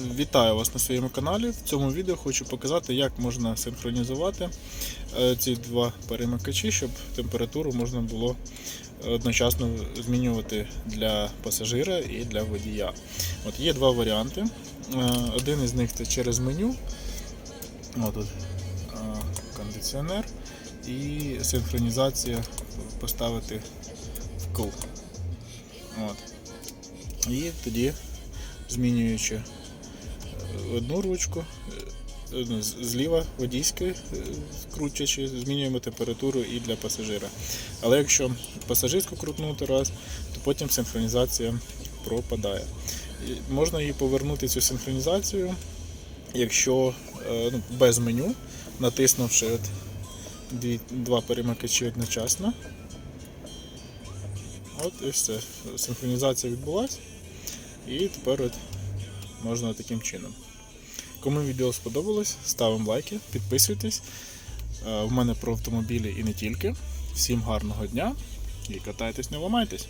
Вітаю вас на своєму каналі. В цьому відео хочу показати, як можна синхронізувати е, ці два перемикачі, щоб температуру можна було одночасно змінювати для пасажира і для водія. От є два варіанти. Е, Один із них це через меню. От тут е, кондиціонер і синхронізація поставити в кул. От. І тоді змінюючи одну ручку, е, зліва водійською е, крутячи, змінюємо температуру і для пасажира. Але якщо пасажирську крутнути раз, то потім синхронізація пропадає. Можна її повернути цю синхронізацію, якщо е, ну, без меню, натиснувши от дві, два перемикачі одночасно. От і все. Синхронізація відбулася. І тепер от можна таким чином. Кому відео сподобалось, ставимо лайки, підписуйтесь. Е, У мене про автомобілі і не тільки. Всім гарного дня і катайтесь, не ламайтесь.